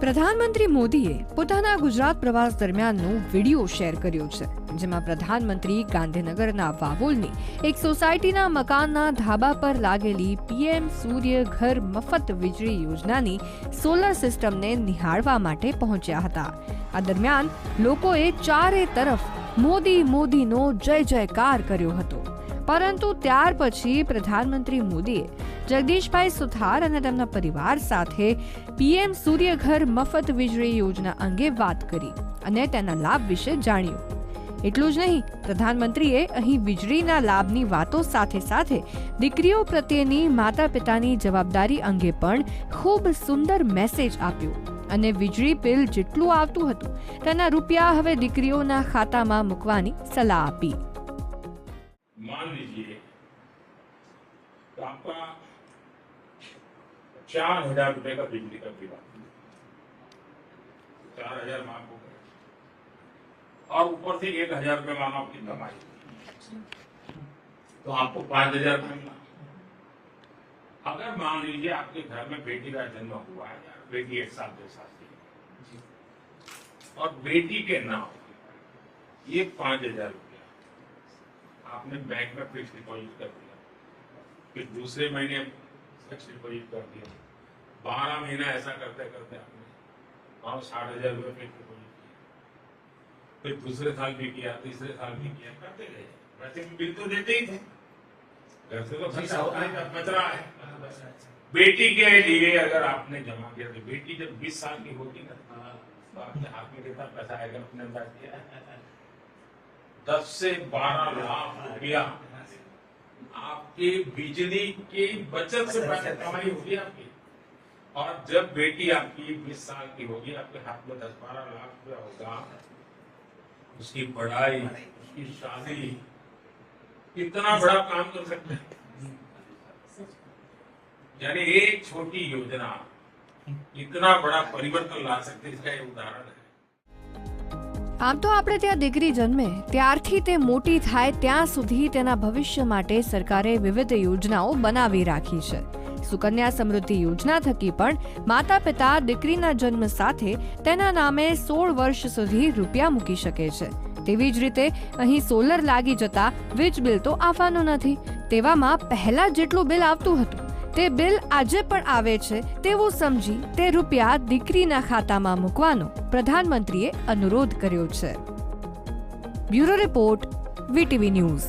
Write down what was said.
પ્રધાનમંત્રી મોદીએ પોતાના ગુજરાત પ્રવાસ દરમિયાનનો વીડિયો શેર કર્યો છે, જેમાં પ્રધાનમંત્રી ગાંધીનગરના વાવોલની એક સોસાયટીના મકાનના ધાબા પર લાગેલી પીએમ સૂર્ય ઘર મફત વીજળી યોજનાની સોલર સિસ્ટમને નિહાળવા માટે પહોંચ્યા હતા. આ દરમિયાન લોકોએ ચારે તરફ મોદી મોદીનો જય જયકાર કર્યો હતો. પરંતુ ત્યાર પછી પ્રધાનમંત્રી મોદીએ જગદીશભાઈ સુથાર અને તેમના પરિવાર સાથે પીએમ સૂર્યઘર મફત વીજળી યોજના અંગે વાત કરી અને તેના લાભ વિશે જાણ્યું. એટલું જ નહીં, પ્રધાનમંત્રીએ અહીં વીજળીના લાભની વાતો સાથે સાથે દીકરીઓ પ્રત્યેની માતા પિતાની જવાબદારી અંગે પણ ખૂબ સુંદર મેસેજ આપ્યો અને વીજળી બિલ જેટલું આવતું હતું, તેના રૂપિયા હવે દીકરીઓના ખાતામાં મૂકવાની સલાહ આપી. लीजिए तो आपका चार हज़ार रुपए का बिजली का बिल चार हज़ार माफ़ हो गए और ऊपर से एक हज़ार रुपये मानो आपकी कमाई। तो आपको पाँच हज़ार रुपये मिला अगर मान लीजिए आपके घर में बेटी का जन्म हुआ है यार बेटी एक साल दो साल की। और बेटी के नाम ये पाँच हज़ार रुपया आपने बैंक में फिक्स डिपॉजिट कर दिया। फिर दूसरे महीने फिक्स डिपॉजिट कर दिया। बारह महीना ऐसा करते करते आपने और साठ हज़ार रुपये फिक्स डिपॉजिट किया। फिर दूसरे साल भी किया तीसरे साल भी किया करते गए। वैसे भी बिल तो देते ही थे। घर से तो खर्चा होता ही बच रहा है। बेटी के लिए अगर आपने जमा किया तो बेटी जब 20 साल की होगी ना तो आपके हाथ में कितना पैसा आएगा अपने अंदाज किया दस से बारह लाख रुपया। आपके बिजली की बचत से कमाई होगी आपकी। और जब बेटी आपकी बीस साल की होगी, आपके हाथ में दस बारह लाख रुपया होगा, उसकी पढ़ाई, उसकी शादी कितना बड़ा काम कर सकते हैं। यानी एक छोटी योजना, इतना बड़ा परिवर्तन ला सकती इसका एक उदाहरण है। આમ તો આપણે ત્યાં દીકરી જન્મે, ત્યારથી તે મોટી થાય ત્યાં સુધી તેના ભવિષ્ય માટે સરકારે વિવિધ યોજનાઓ બનાવી રાખી છે. સુકન્યા સમૃદ્ધિ યોજના થકી પણ માતા પિતા દીકરીના જન્મ સાથે તેના નામે સોળ વર્ષ સુધી રૂપિયા મૂકી શકે છે. તેવી જ રીતે અહીં સોલર લાગી જતા વીજ બિલ તો આવવાનું નથી. તેવામાં પહેલા જેટલું બિલ આવતું હતું. તે બિલ આજે પણ આવે છે તેવું સમજી તે રૂપિયા દીકરીના ખાતામાં મૂકવાનો પ્રધાનમંત્રીએ અનુરોધ કર્યો છે. Bureau report, VTV news.